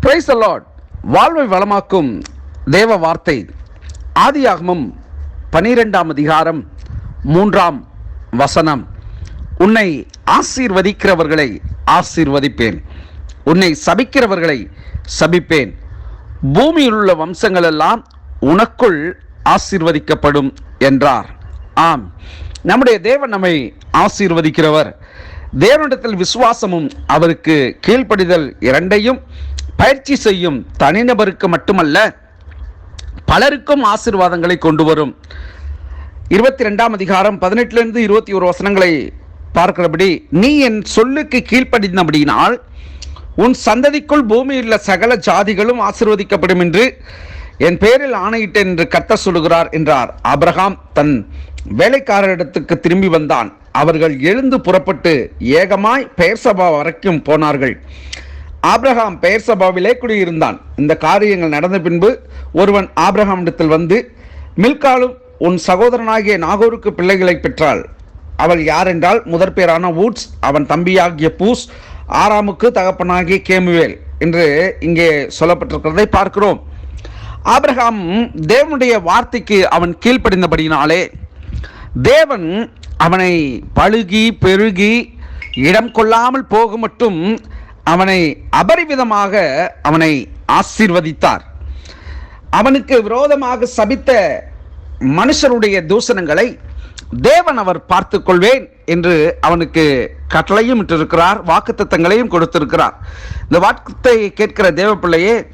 Price allot வாழ்வை வளமாக்கும் தேவ வார்த்தை. ஆதியாகமம் பனிரெண்டாம் அதிகாரம் மூன்றாம் வசனம். உன்னை ஆசீர்வதிக்கிறவர்களை ஆசீர்வதிப்பேன். உன்னை சபிக்கிறவர்களை சபிப்பேன். பூமியில் உள்ள வம்சங்கள் எல்லாம் உனக்குள் ஆசீர்வதிக்கப்படும் என்றார். ஆம். நம்முடைய தேவன் நம்மை ஆசீர்வதிக்கிறவர். தேவனிடத்தில் விசுவாசமும் அவருக்கு கீழ்ப்படிதல் இரண்டையும் பயிற்சி செய்யும் தனிநபருக்கு மட்டுமல்ல பலருக்கும் ஆசீர்வாதங்களை கொண்டு வரும் இருபத்தி ரெண்டாம் அதிகாரம் பதினெட்டுலேருந்து இருபத்தி ஒரு வசனங்களை பார்க்கிறபடி நீ என் சொல்லுக்கு கீழ்ப்படிந்தபடியினால் உன் சந்ததிக்குள் பூமியில் உள்ள சகல ஜாதிகளும் ஆசீர்வதிக்கப்படும் என்று என் பேரில் ஆணையிட்டேன் என்று கத்த சொல்லுகிறார் என்றார். அப்ரஹாம் தன் வேலைக்காரரிடத்துக்கு திரும்பி வந்தான். அவர்கள் எழுந்து புறப்பட்டு ஏகமாய் பெயர்சபா வரைக்கும் போனார்கள். ஆப்ரஹாம் பெயர்சபாவிலே குடியிருந்தான். இந்த காரியங்கள் நடந்த பின்பு ஒருவன் ஆபிரகாமிடத்தில் வந்து மில்காலும் உன் சகோதரனாகிய நாகூருக்கு பிள்ளைகளை பெற்றாள். அவள் யாரென்றால் முதற் பேரான வூட்ஸ் அவன் தம்பியாகிய பூஸ் ஆறாமுக்கு தகப்பனாகிய கேமுவேல் என்று இங்கே சொல்லப்பட்டிருக்கிறதை பார்க்கிறோம். ஆபிரகாம் தேவனுடைய வார்த்தைக்கு அவன் கீழ்ப்படிந்தபடினாலே தேவன் அவனை பழுகி பெருகி இடம் கொள்ளாமல் போக மட்டும் அவனை அபரிவிதமாக அவனை ஆசீர்வதித்தார். அவனுக்கு விரோதமாக சபித்த மனுஷருடைய தூஷணங்களை தேவன் அவர் பார்த்து கொள்வேன் என்று அவனுக்கு கட்டளையும் இட்டிருக்கிறார் வாக்குத்தத்தங்களையும் கொடுத்திருக்கிறார். இந்த வாக்கத்தை கேட்கிற தேவ பிள்ளையே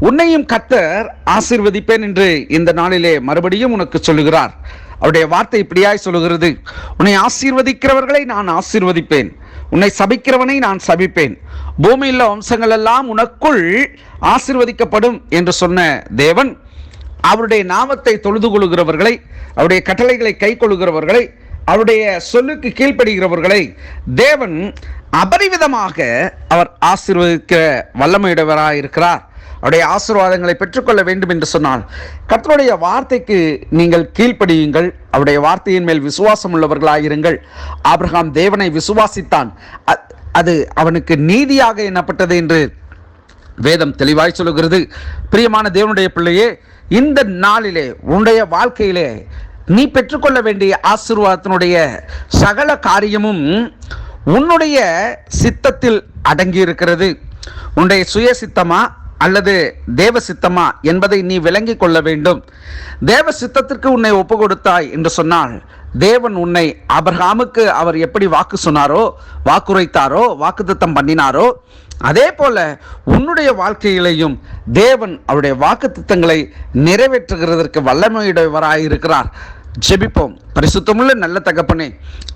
உன்னையும் கத்தர் ஆசீர்வதிப்பேன் என்று இந்த நாளிலே மறுபடியும் உனக்கு சொல்லுகிறார். அவருடைய வார்த்தை இப்படியாய் சொல்லுகிறது. உன்னை ஆசீர்வதிக்கிறவர்களை நான் ஆசீர்வதிப்பேன். உன்னை சபிக்கிறவனை நான் சபிப்பேன். பூமியில் வம்சங்கள் எல்லாம் உனக்குள் ஆசிர்வதிக்கப்படும் என்று சொன்ன தேவன் அவருடைய நாமத்தை தொழுது கொள்கிறவர்களை அவருடைய கட்டளைகளை கை கொள்கிறவர்களை அவருடைய சொல்லுக்கு கீழ்ப்படுகிறவர்களை தேவன் அபரிவிதமாக அவர் ஆசீர்வதிக்க வல்லமையுடையவராக இருக்கிறார் அவருடைய ஆசீர்வாதங்களை பெற்றுக்கொள்ள வேண்டும் என்று சொன்னால் கர்த்தருடைய வார்த்தைக்கு நீங்கள் கீழ்ப்படியுங்கள் அவருடைய வார்த்தையின் மேல் விசுவாசம் உள்ளவர்களாயிருங்கள். ஆபிரகாம் தேவனை விசுவாசித்தான். அ- அது அவனுக்கு நீதியாக எண்ணப்பட்டது என்று வேதம் தெளிவாய் சொல்லுகிறது. பிரியமான தேவனுடைய பிள்ளையே இந்த நாளிலே உன்னுடைய வாழ்க்கையிலே நீ பெற்றுக்கொள்ள வேண்டிய ஆசீர்வாதத்தினுடைய சகல காரியமும் உன்னுடைய சித்தத்தில் அடங்கி இருக்கிறது உன்னுடைய சுய சித்தமா அல்லது தேவ சித்தமா என்பதை நீ விளங்கிக் கொள்ள வேண்டும். தேவ சித்தத்திற்கு உன்னை ஒப்பு கொடுத்தாய் என்று சொன்னால் தேவன் உன்னை அபர்ஹாமுக்கு அவர் எப்படி வாக்கு சொன்னாரோ வாக்குரைத்தாரோ வாக்குத்தத்தம் பண்ணினாரோ அதே போல உன்னுடைய வாழ்க்கையிலையும் தேவன் அவருடைய வாக்குத்தத்தங்களை நிறைவேற்றுகிறதற்கு வல்லமையுடையவராக இருக்கிறார் ஜெபிப்போம். பரிசுத்தமுள்ள நல்ல தகப்பனே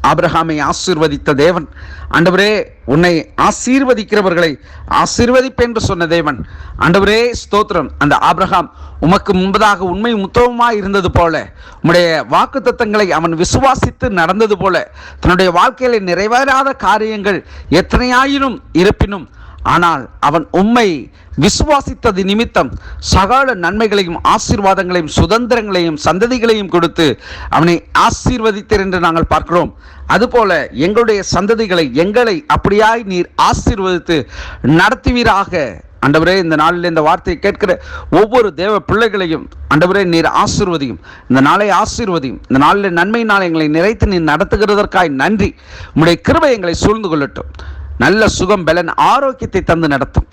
ஆபிரகாமை ஆசீர்வதித்த தேவன். ஆண்டவரே உன்னை ஆசீர்வதிக்கிறவர்களை ஆசீர்வதிப்பேன் என்று சொன்ன தேவன். ஆண்டவரே ஸ்தோத்திரம். அந்த ஆபிரகாம் உமக்கு முன்பதாக உண்மை முத்தவமாக இருந்தது போல உம்முடைய வாக்குத்தத்தங்களை அவன் விசுவாசித்து நடந்தது போல தன்னுடைய வாழ்க்கையில நிறைவேறாத காரியங்கள் எத்தனையாயினும் இருப்பினும் ஆனால் அவன் உம்மை விசுவாசித்தது நிமித்தம் சகல நன்மைகளையும் ஆசீர்வாதங்களையும் சுதந்திரங்களையும் சந்ததிகளையும் கொடுத்து அவனை ஆசீர்வதித்தர் என்று நாங்கள் பார்க்கிறோம். அதுபோல எங்களுடைய சந்ததிகளை எங்களை அப்படியாய் நீர் ஆசீர்வதித்து நடத்துவீராக. அண்டவரே இந்த நாளில் இந்த வார்த்தையை கேட்கிற ஒவ்வொரு தேவ பிள்ளைகளையும் அண்டவரே நீர் ஆசீர்வதியும். இந்த நாளை ஆசீர்வதியும். இந்த நாளில் நன்மை நாளை எங்களை நிறைத்து நீர் நடத்துகிறதற்காய் நன்றி. உங்களுடைய கிருபை எங்களை சூழ்ந்து கொள்ளட்டும். நல்ல சுகம் பலன் ஆரோக்கியத்தை தந்து நடத்தும்.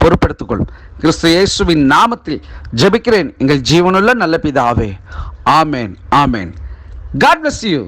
பொறுப்பெடுத்துக்கொள்ளும் கிறிஸ்து இயேசுவின் நாமத்தில் ஜெபிக்கிறேன். எங்கள் ஜீவனுள்ள நல்ல பிதாவே. ஆமேன் ஆமேன். God bless you